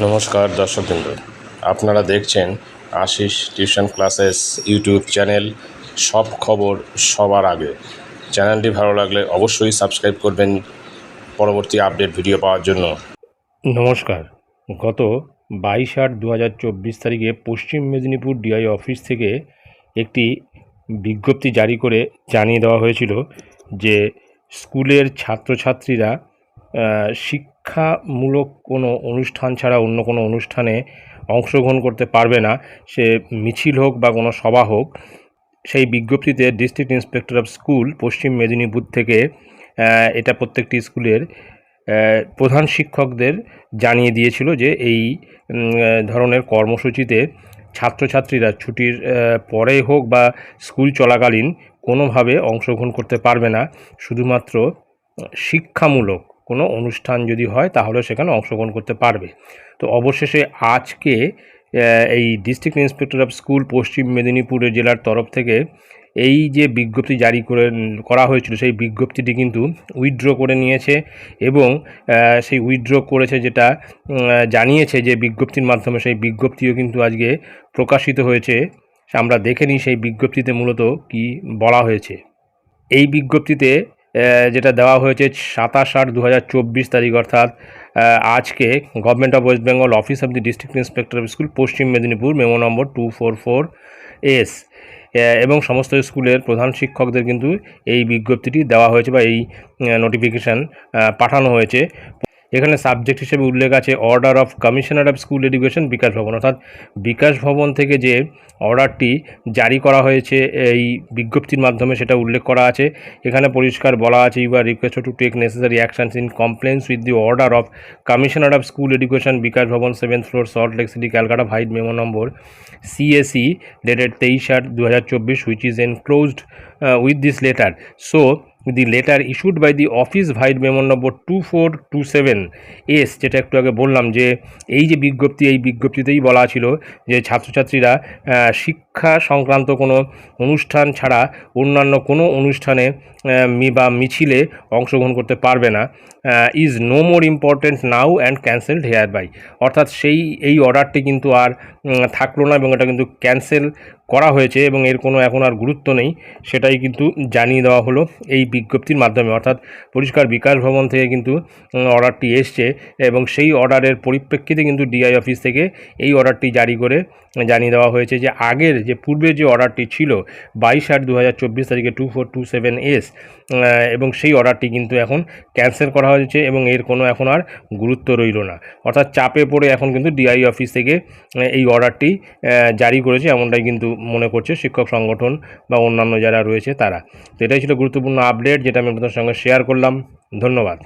নমস্কার দর্শকবৃন্দ। আপনারা দেখছেন Ashis tuition classes YouTube channel. সব খবর সবার আগে। চ্যানেলটি ভালো লাগলে অবশ্যই সাবস্ক্রাইব করবেন পরবর্তী আপডেট ভিডিও পাওয়ার জন্য। নমস্কার। গত বাইশ আট দু তারিখে পশ্চিম মেদিনীপুর ডিআই অফিস থেকে একটি বিজ্ঞপ্তি জারি করে জানিয়ে দেওয়া হয়েছিল যে স্কুলের ছাত্রছাত্রীরা আহ, শিক্ষামূলক কোনো অনুষ্ঠান ছাড়া অন্য কোনো অনুষ্ঠানে অংশগ্রহণ করতে পারবে না। সে মিছিল হোক বা কোনো সভা হোক, সেই বিজ্ঞপ্তিতে district inspector of school Paschim Medinipur থেকে এটা প্রত্যেকটি স্কুলের প্রধান শিক্ষকদের জানিয়ে দিয়েছিল যে এই ধরনের কর্মসূচিতে ছাত্রছাত্রীরা ছুটির পরে হোক বা স্কুল চলাকালীন কোনোভাবে অংশগ্রহণ করতে পারবে না। শুধুমাত্র শিক্ষামূলক কোনো অনুষ্ঠান যদি হয় তাহলে সেখানে অংশগ্রহণ করতে পারবে। তো অবশেষে আজকে এই ডিস্ট্রিক্ট ইন্সপেক্টর অফ স্কুল পশ্চিম মেদিনীপুরের জেলার তরফ থেকে এই যে বিজ্ঞপ্তি জারি করে, করা হয়েছিল, সেই বিজ্ঞপ্তিটি কিন্তু উইথড্র করে নিয়েছে এবং সেই উইথড্র করেছে যেটা জানিয়েছে যে বিজ্ঞপ্তির মাধ্যমে সেই বিজ্ঞপ্তিও কিন্তু আজকে প্রকাশিত হয়েছে। আমরা দেখে নিই সেই বিজ্ঞপ্তিতে মূলত কি বলা হয়েছে। এই বিজ্ঞপ্তিতে যেটা দেওয়া হয়েছে সাতাশ আট দু তারিখ, অর্থাৎ আজকে government of West Bengal office of the district inspector of school Paschim Medinipur memo number two four four S এবং সমস্ত স্কুলের প্রধান শিক্ষকদের কিন্তু এই বিজ্ঞপ্তিটি দেওয়া হয়েছে বা এই নোটিফিকেশান পাঠানো হয়েছে। এখানে সাবজেক্ট হিসেবে উল্লেখ আছে order of commissioner of school education Bikash Bhavan. অর্থাৎ বিকাশ ভবন থেকে যে অর্ডারটি জারি করা হয়েছে, এই বিজ্ঞপ্তির মাধ্যমে সেটা উল্লেখ করা আছে। এখানে পরিষ্কার বলা আছে you are request to take necessary actions in compliance with the order of commissioner of school education Bikash Bhavan seventh floor Salt Lake City Calcutta vide memo number CAC dated তেইশ আট দু হাজার চব্বিশ which is enclosed with this letter so the letter issued by the office vide memo number two four two seven S যেটা একটু আগে বললাম যে এই যে বিজ্ঞপ্তি এই বিজ্ঞপ্তিতেই বলা ছিল যে ছাত্রছাত্রীরা আহ, শিক্ষা সংক্রান্ত কোনো অনুষ্ঠান ছাড়া অন্যান্য কোনো অনুষ্ঠানে বা মিছিলে অংশগ্রহণ করতে পারবে না। Is no more important now and cancelled hereby অর্থাৎ সেই, এই অর্ডারটি কিন্তু আর থাকল না এবং এটা কিন্তু ক্যান্সেল করা হয়েছে এবং এর কোনো এখন আর গুরুত্ব নেই। সেটাই কিন্তু জানিয়ে দেওয়া হলো এই বিজ্ঞপ্তির মাধ্যমে। অর্থাৎ পরিষ্কার বিকাশ ভবন থেকে কিন্তু অর্ডারটি এসছে এবং সেই অর্ডারের পরিপ্রেক্ষিতে কিন্তু ডিআই অফিস থেকে এই অর্ডারটি জারি করে জানিয়ে দেওয়া হয়েছে যে আগের যে পূর্বে যে অর্ডারটি ছিল বাইশ আট দু হাজার চব্বিশ তারিখে two four two seven S এবং সেই অর্ডারটি কিন্তু এখন ক্যান্সেল করা হয়েছে এবং এর কোনো এখন আর গুরুত্ব রইল না। অর্থাৎ চাপে পড়ে এখন কিন্তু ডিআই অফিস থেকে এই অর্ডারটি জারি করেছে এমনটাই কিন্তু মনে করছে শিক্ষক সংগঠন বা অন্যান্য যারা রয়েছে তারা। তো এটাই ছিল গুরুত্বপূর্ণ আপডেট যেটা আমি আপনাদের সঙ্গে শেয়ার করলাম। ধন্যবাদ।